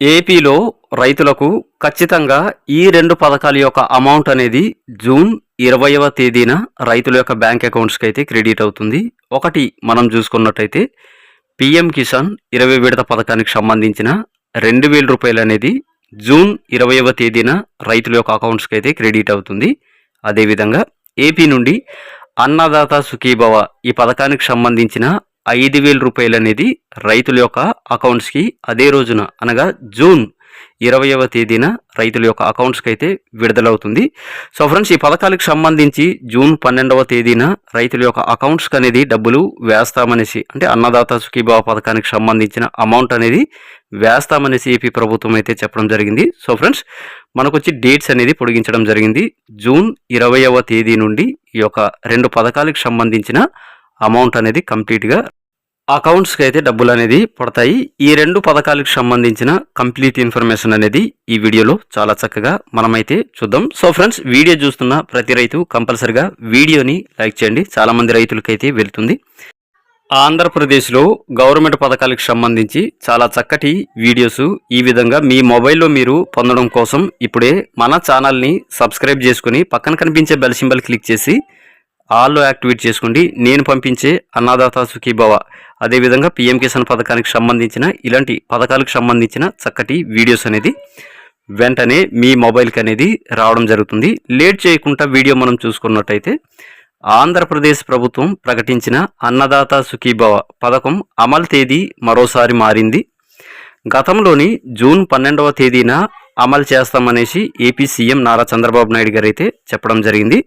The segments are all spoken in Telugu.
ఏపీలో రైతులకు ఖచ్చితంగా ఈ రెండు పథకాల యొక్క అమౌంట్ అనేది జూన్ ఇరవైవ తేదీన రైతుల యొక్క బ్యాంక్ అకౌంట్స్కి అయితే క్రెడిట్ అవుతుంది. ఒకటి మనం చూసుకున్నట్టయితే పిఎం కిసాన్ ఇరవై విడత పథకానికి సంబంధించిన రెండు వేల రూపాయలు అనేది జూన్ ఇరవైవ తేదీన రైతుల యొక్క అకౌంట్స్కి అయితే క్రెడిట్ అవుతుంది. అదేవిధంగా ఏపీ నుండి అన్నదాత సుఖీభవ ఈ పథకానికి సంబంధించిన ఐదు వేల రూపాయలు అనేది రైతుల యొక్క అకౌంట్స్కి అదే రోజున అనగా జూన్ ఇరవైవ తేదీన రైతుల యొక్క అకౌంట్స్కి అయితే విడుదలవుతుంది. సో ఫ్రెండ్స్ ఈ పథకాలకు సంబంధించి జూన్ పన్నెండవ తేదీన రైతుల యొక్క అకౌంట్స్కి అనేది డబ్బులు వేస్తామనేసి అంటే అన్నదాత సుఖీభావ పథకానికి సంబంధించిన అమౌంట్ అనేది వేస్తామనేసి ఏపీ ప్రభుత్వం అయితే చెప్పడం జరిగింది. సో ఫ్రెండ్స్ మనకు వచ్చి డేట్స్ అనేది పొడిగించడం జరిగింది. జూన్ ఇరవైవ తేదీ నుండి ఈ యొక్క రెండు పథకాలకు సంబంధించిన అమౌంట్ అనేది కంప్లీట్గా అకౌంట్స్కి అయితే డబ్బులు అనేది పడతాయి. ఈ రెండు పథకాలకు సంబంధించిన కంప్లీట్ ఇన్ఫర్మేషన్ అనేది ఈ వీడియోలో చాలా చక్కగా మనమైతే చూద్దాం. సో ఫ్రెండ్స్ వీడియో చూస్తున్న ప్రతి రైతు కంపల్సరిగా వీడియోని లైక్ చేయండి. చాలామంది రైతులకైతే వెళ్తుంది. ఆంధ్రప్రదేశ్లో గవర్నమెంట్ పథకాలకు సంబంధించి చాలా చక్కటి వీడియోస్ ఈ విధంగా మీ మొబైల్లో మీరు పొందడం కోసం ఇప్పుడే మన ఛానల్ని సబ్స్క్రైబ్ చేసుకుని పక్కన కనిపించే బెల్ సింబల్ క్లిక్ చేసి ఆల్లో యాక్టివేట్ చేసుకోండి. నేను పంపించే అన్నదాత సుఖీభవ. అదేవిధంగా పిఎం కిసాన్ పథకానికి సంబంధించిన ఇలాంటి పథకాలకు సంబంధించిన చక్కటి వీడియోస్ అనేది వెంటనే మీ మొబైల్కి అనేది రావడం జరుగుతుంది. లేట్ చేయకుండా వీడియో మనం చూసుకున్నట్టయితే ఆంధ్రప్రదేశ్ ప్రభుత్వం ప్రకటించిన అన్నదాత సుఖీభవ పథకం అమలు తేదీ మరోసారి మారింది. గతంలోని జూన్ పన్నెండవ తేదీన అమలు చేస్తామనేసి ఏపీ సీఎం నారా చంద్రబాబు నాయుడు గారు అయితే చెప్పడం జరిగింది.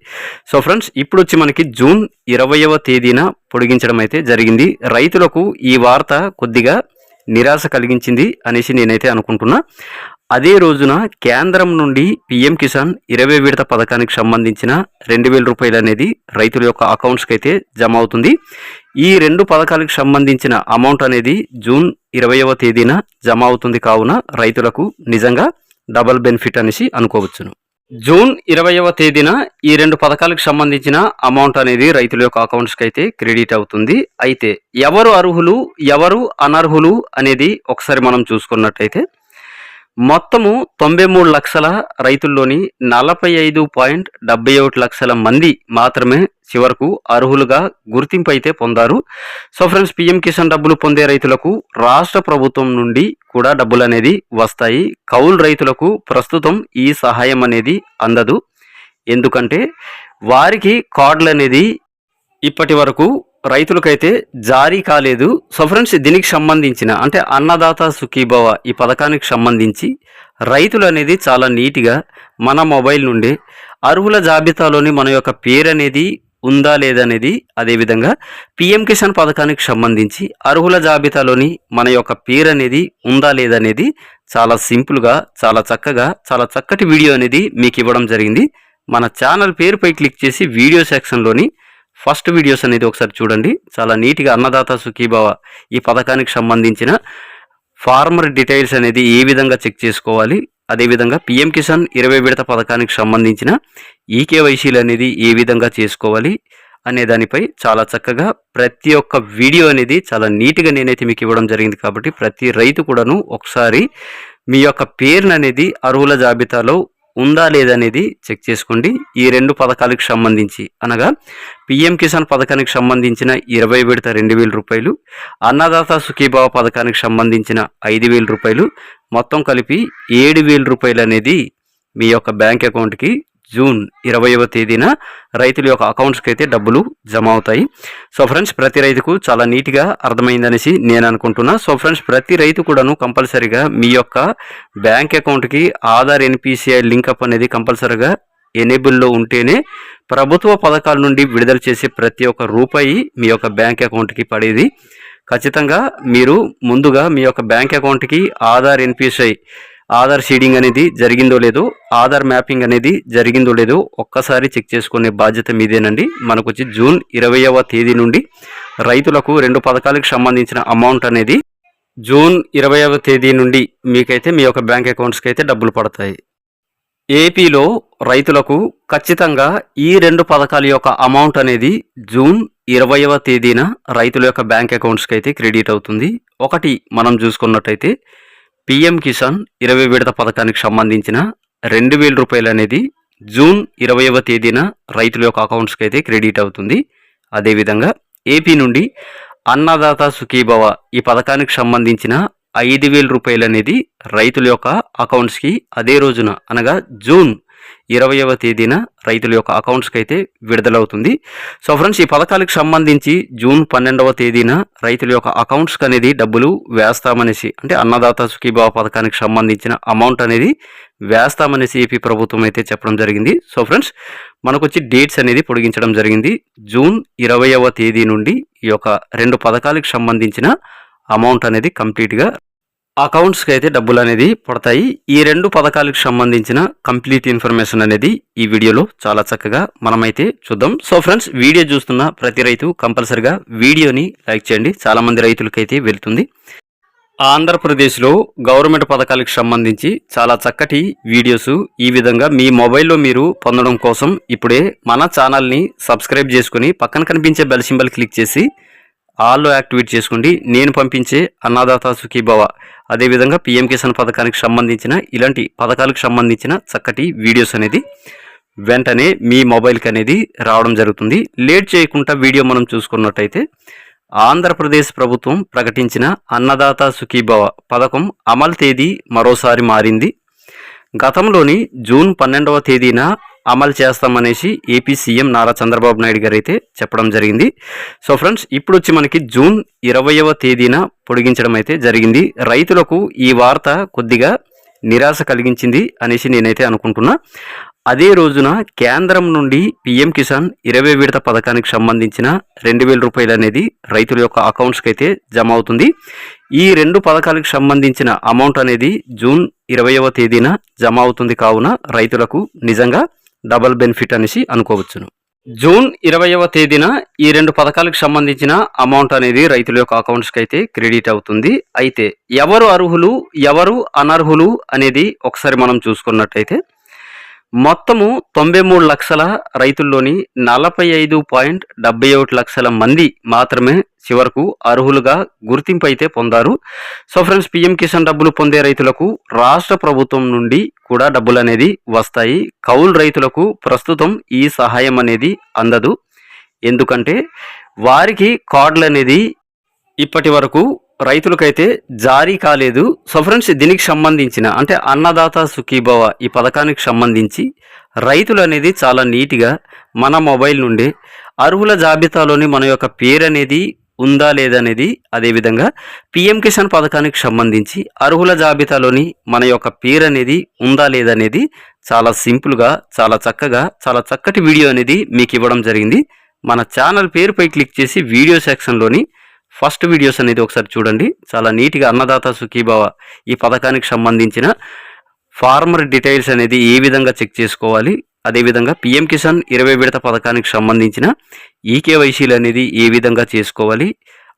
సో ఫ్రెండ్స్ ఇప్పుడు వచ్చి మనకి జూన్ ఇరవైవ తేదీన పొడిగించడం అయితే జరిగింది. రైతులకు ఈ వార్త కొద్దిగా నిరాశ కలిగించింది అనేసి నేనైతే అనుకుంటున్నా. అదే రోజున కేంద్రం నుండి పిఎం కిసాన్ ఇరవై విడత పథకానికి సంబంధించిన రెండు వేల రూపాయలు అనేది రైతుల యొక్క అకౌంట్స్కి అయితే జమ అవుతుంది. ఈ రెండు పథకాలకు సంబంధించిన అమౌంట్ అనేది జూన్ ఇరవైవ తేదీన జమ అవుతుంది కావున రైతులకు నిజంగా డబల్ బెనిఫిట్ అనేసి అనుకోవచ్చును. జూన్ ఇరవైవ తేదీన ఈ రెండు పథకాలకు సంబంధించిన అమౌంట్ అనేది రైతుల యొక్క అకౌంట్స్కి అయితే క్రెడిట్ అవుతుంది. అయితే ఎవరు అర్హులు ఎవరు అనర్హులు అనేది ఒకసారి మనం చూసుకున్నట్టయితే మొత్తము తొంభై మూడు లక్షల రైతుల్లోని నలభై ఐదు పాయింట్ డెబ్బై ఒకటి లక్షల మంది మాత్రమే చివరకు అర్హులుగా గుర్తింపు అయితే పొందారు. సో ఫ్రెండ్స్ పిఎం కిసాన్ డబ్బులు పొందే రైతులకు రాష్ట్ర ప్రభుత్వం నుండి కూడా డబ్బులు అనేది వస్తాయి. కౌలు రైతులకు ప్రస్తుతం ఈ సహాయం అనేది అందదు. ఎందుకంటే వారికి కార్డులు అనేది ఇప్పటి వరకు రైతులకైతే జారీ కాలేదు. సో ఫ్రెండ్స్ దీనికి సంబంధించిన అంటే అన్నదాత సుఖీభవ ఈ పథకానికి సంబంధించి రైతులు అనేది చాలా నీట్గా మన మొబైల్ నుండి అర్హుల జాబితాలోని మన యొక్క పేరు అనేది ఉందా లేదనేది అదేవిధంగా పిఎం కిసాన్ పథకానికి సంబంధించి అర్హుల జాబితాలోని మన యొక్క పేరు అనేది ఉందా లేదనేది చాలా సింపుల్గా చాలా చక్కగా చాలా చక్కటి వీడియో అనేది మీకు ఇవ్వడం జరిగింది. మన ఛానల్ పేరుపై క్లిక్ చేసి వీడియో సెక్షన్లోని ఫస్ట్ వీడియోస్ అనేది ఒకసారి చూడండి. చాలా నీట్గా అన్నదాత సుఖీభావ ఈ పథకానికి సంబంధించిన ఫార్మర్ డీటెయిల్స్ అనేది ఏ విధంగా చెక్ చేసుకోవాలి అదేవిధంగా పిఎం కిసాన్ ఇరవై విడత పథకానికి సంబంధించిన ఈకేవైసీలు అనేది ఏ విధంగా చేసుకోవాలి అనే దానిపై చాలా చక్కగా ప్రతి ఒక్క వీడియో అనేది చాలా నీట్గా నేనైతే మీకు ఇవ్వడం జరిగింది కాబట్టి ప్రతి రైతు కూడాను ఒకసారి మీ యొక్క పేరును అనేది అర్హుల జాబితాలో ఉందా లేదనేది చెక్ చేసుకోండి. ఈ రెండు పథకాలకు సంబంధించి అనగా పిఎం కిసాన్ పథకానికి సంబంధించిన ఇరవై విడత రెండు వేల రూపాయలు అన్నదాత సుఖీభావ పథకానికి సంబంధించిన ఐదు వేల రూపాయలు మొత్తం కలిపి ఏడు వేల రూపాయలు అనేది మీ యొక్క బ్యాంక్ అకౌంట్కి జూన్ ఇరవైవ తేదీన రైతుల యొక్క అకౌంట్స్కి అయితే డబ్బులు జమ అవుతాయి సో ఫ్రెండ్స్ ప్రతి రైతుకు చాలా నీట్గా అర్థమైందనేసి నేను అనుకుంటున్నా. సో ఫ్రెండ్స్ ప్రతి రైతు కూడాను కంపల్సరీగా మీ యొక్క బ్యాంక్ అకౌంట్కి ఆధార్ ఎన్పిసిఐ లింకప్ అనేది కంపల్సరీగా ఎనేబుల్లో ఉంటేనే ప్రభుత్వ పథకాల నుండి విడుదల చేసే ప్రతి ఒక్క రూపాయి మీ యొక్క బ్యాంక్ అకౌంట్కి పడేది. ఖచ్చితంగా మీరు ముందుగా మీ యొక్క బ్యాంక్ అకౌంట్కి ఆధార్ ఎన్పిసిఐ ఆధార్ షీడింగ్ అనేది జరిగిందో లేదో ఆధార్ మ్యాపింగ్ అనేది జరిగిందో లేదో ఒక్కసారి చెక్ చేసుకునే బాధ్యత మీదేనండి. మనకు వచ్చి జూన్ ఇరవైవ తేదీ నుండి రైతులకు రెండు పథకాలకు సంబంధించిన అమౌంట్ అనేది జూన్ ఇరవైవ తేదీ నుండి మీకైతే మీ యొక్క బ్యాంక్ అకౌంట్స్కి అయితే డబ్బులు పడతాయి. ఏపీలో రైతులకు ఖచ్చితంగా ఈ రెండు పథకాల యొక్క అమౌంట్ అనేది జూన్ ఇరవైవ తేదీన రైతుల యొక్క బ్యాంక్ అకౌంట్స్కి అయితే క్రెడిట్ అవుతుంది. ఒకటి మనం చూసుకున్నట్టయితే పిఎం కిసాన్ ఇరవై విడత పథకానికి సంబంధించిన రెండు వేల రూపాయలు అనేది జూన్ ఇరవైవ తేదీన రైతుల యొక్క అకౌంట్స్కి అయితే క్రెడిట్ అవుతుంది. అదేవిధంగా ఏపీ నుండి అన్నదాత సుఖీభవ ఈ పథకానికి సంబంధించిన ఐదు వేల రూపాయలు అనేది రైతుల యొక్క అకౌంట్స్కి అదే రోజున అనగా జూన్ ఇరవయవ తేదీన రైతుల యొక్క అకౌంట్స్కి అయితే విడుదలవుతుంది. సో ఫ్రెండ్స్ ఈ పథకాలకు సంబంధించి జూన్ పన్నెండవ తేదీన రైతుల యొక్క అకౌంట్స్కి అనేది డబ్బులు వేస్తామనేసి అంటే అన్నదాత సుఖీభావ పథకానికి సంబంధించిన అమౌంట్ అనేది వేస్తామనేసి ఏపీ ప్రభుత్వం అయితే చెప్పడం జరిగింది. సో ఫ్రెండ్స్ మనకు వచ్చి డేట్స్ అనేది పొడిగించడం జరిగింది. జూన్ ఇరవయవ తేదీ నుండి ఈ యొక్క రెండు పథకాలకు సంబంధించిన అమౌంట్ అనేది కంప్లీట్గా అకౌంట్స్కి అయితే డబ్బులు అనేది పడతాయి. ఈ రెండు పథకాలకు సంబంధించిన కంప్లీట్ ఇన్ఫర్మేషన్ అనేది ఈ వీడియోలో చాలా చక్కగా మనమైతే చూద్దాం. సో ఫ్రెండ్స్ వీడియో చూస్తున్న ప్రతి రైతు కంపల్సరిగా వీడియోని లైక్ చేయండి. చాలా మంది రైతులకైతే వెళ్తుంది. ఆంధ్రప్రదేశ్లో గవర్నమెంట్ పథకాలకు సంబంధించి చాలా చక్కటి వీడియోస్ ఈ విధంగా మీ మొబైల్లో మీరు పొందడం కోసం ఇప్పుడే మన ఛానల్ని సబ్స్క్రైబ్ చేసుకుని పక్కన కనిపించే బెల్ సింబల్ క్లిక్ చేసి ఆల్లో యాక్టివేట్ చేసుకోండి. నేను పంపించే అన్నదాత సుఖీభవ. అదేవిధంగా పిఎం కిసాన్ పథకానికి సంబంధించిన ఇలాంటి పథకాలకు సంబంధించిన చక్కటి వీడియోస్ అనేది వెంటనే మీ మొబైల్కి అనేది రావడం జరుగుతుంది. లేట్ చేయకుండా వీడియో మనం చూసుకున్నట్టయితే ఆంధ్రప్రదేశ్ ప్రభుత్వం ప్రకటించిన అన్నదాత సుఖీభవ పథకం అమలు తేదీ మరోసారి మారింది. గతంలోని జూన్ పన్నెండవ తేదీన అమలు చేస్తామనేసి ఏపీ సీఎం నారా చంద్రబాబు నాయుడు గారు అయితే చెప్పడం జరిగింది. సో ఫ్రెండ్స్ ఇప్పుడు వచ్చి మనకి జూన్ ఇరవైవ తేదీన పొడిగించడం అయితే జరిగింది. రైతులకు ఈ వార్త కొద్దిగా నిరాశ కలిగించింది అనేసి నేనైతే అనుకుంటున్నా. అదే రోజున కేంద్రం నుండి పిఎం కిసాన్ ఇరవై విడత పథకానికి సంబంధించిన రెండు వేల రూపాయలు అనేది రైతుల యొక్క అకౌంట్స్కి అయితే జమ అవుతుంది. ఈ రెండు పథకాలకు సంబంధించిన అమౌంట్ అనేది జూన్ ఇరవైవ తేదీన జమ అవుతుంది కావున రైతులకు నిజంగా డబల్ బెనిఫిట్ అనేసి అనుకోవచ్చును. జూన్ ఇరవైవ తేదీన ఈ రెండు పథకాలకు సంబంధించిన అమౌంట్ అనేది రైతుల యొక్క అకౌంట్స్కి అయితే క్రెడిట్ అవుతుంది. అయితే ఎవరు అర్హులు ఎవరు అనర్హులు అనేది ఒకసారి మనం చూసుకున్నట్టయితే మొత్తము తొంభై మూడు లక్షల రైతుల్లోని నలభై ఐదు పాయింట్ డెబ్బై ఒకటి లక్షల మంది మాత్రమే చివరకు అర్హులుగా గుర్తింపు అయితే పొందారు. సో ఫ్రెండ్స్ పిఎం కిసాన్ డబ్బులు పొందే రైతులకు రాష్ట్ర ప్రభుత్వం నుండి కూడా డబ్బులు అనేది వస్తాయి. కౌలు రైతులకు ప్రస్తుతం ఈ సహాయం అనేది అందదు. ఎందుకంటే వారికి కార్డులు అనేది ఇప్పటి వరకు రైతులకైతే జారీ కాలేదు. సో ఫ్రెండ్స్ దీనికి సంబంధించిన అంటే అన్నదాత సుఖీభవ ఈ పథకానికి సంబంధించి రైతులు అనేది చాలా నీట్గా మన మొబైల్ నుండి అర్హుల జాబితాలోని మన యొక్క పేరు అనేది ఉందా లేదనేది అదేవిధంగా పిఎం కిసాన్ పథకానికి సంబంధించి అర్హుల జాబితాలోని మన యొక్క పేరు అనేది ఉందా లేదనేది చాలా సింపుల్గా చాలా చక్కగా చాలా చక్కటి వీడియో అనేది మీకు ఇవ్వడం జరిగింది. మన ఛానల్ పేరుపై క్లిక్ చేసి వీడియో సెక్షన్లోని ఫస్ట్ వీడియోస్ అనేది ఒకసారి చూడండి. చాలా నీట్గా అన్నదాత సుఖీభావ ఈ పథకానికి సంబంధించిన ఫార్మర్ డీటెయిల్స్ అనేది ఏ విధంగా చెక్ చేసుకోవాలి అదేవిధంగా పిఎం కిసాన్ ఇరవై విడత పథకానికి సంబంధించిన ఈకేవైసీలు అనేది ఏ విధంగా చేసుకోవాలి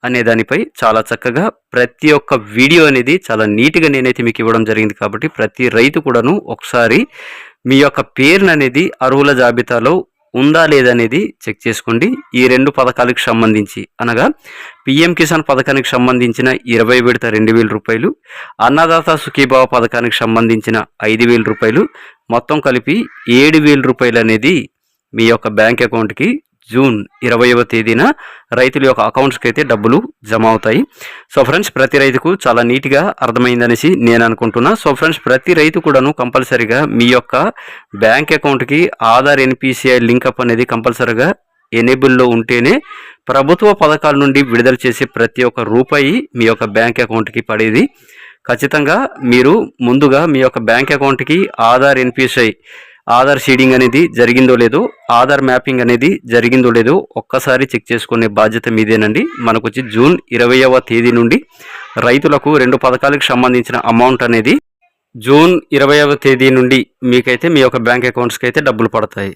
అనే దానిపై చాలా చక్కగా ప్రతి ఒక్క వీడియో అనేది చాలా నీట్గా నేనైతే మీకు ఇవ్వడం జరిగింది కాబట్టి ప్రతి రైతు కూడాను ఒకసారి మీ యొక్క పేరును అనేది అర్హుల జాబితాలో ఉందా లేదనేది చెక్ చేసుకోండి. ఈ రెండు పథకాలకు సంబంధించి అనగా పిఎం కిసాన్ పథకానికి సంబంధించిన ఇరవై విడత రెండు వేల రూపాయలు అన్నదాత సుఖీభావ పథకానికి సంబంధించిన ఐదు వేల రూపాయలు మొత్తం కలిపి ఏడు వేల రూపాయలు అనేది మీ యొక్క బ్యాంక్ అకౌంట్కి జూన్ ఇరవైవ తేదీన రైతుల యొక్క అకౌంట్స్కి అయితే డబ్బులు జమ అవుతాయి సో ఫ్రెండ్స్ ప్రతి రైతుకు చాలా నీట్గా అర్థమైందనేసి నేను అనుకుంటున్నా. సో ఫ్రెండ్స్ ప్రతి రైతు కూడాను కంపల్సరీగా మీ యొక్క బ్యాంక్ అకౌంట్కి ఆధార్ ఎన్పిసిఐ లింకప్ అనేది కంపల్సరీగా ఎనేబుల్లో ఉంటేనే ప్రభుత్వ పథకాల నుండి విడుదల చేసే ప్రతి ఒక్క రూపాయి మీ యొక్క బ్యాంక్ అకౌంట్కి పడేది. ఖచ్చితంగా మీరు ముందుగా మీ యొక్క బ్యాంక్ అకౌంట్కి ఆధార్ ఎన్పిసిఐ ఆధార్ షీడింగ్ అనేది జరిగిందో లేదో ఆధార్ మ్యాపింగ్ అనేది జరిగిందో లేదో ఒక్కసారి చెక్ చేసుకునే బాధ్యత మీదేనండి. మనకు వచ్చి జూన్ ఇరవైవ తేదీ నుండి రైతులకు రెండు పథకాలకు సంబంధించిన అమౌంట్ అనేది జూన్ ఇరవైవ తేదీ నుండి మీకైతే మీ యొక్క బ్యాంక్ అకౌంట్స్కి అయితే డబ్బులు పడతాయి.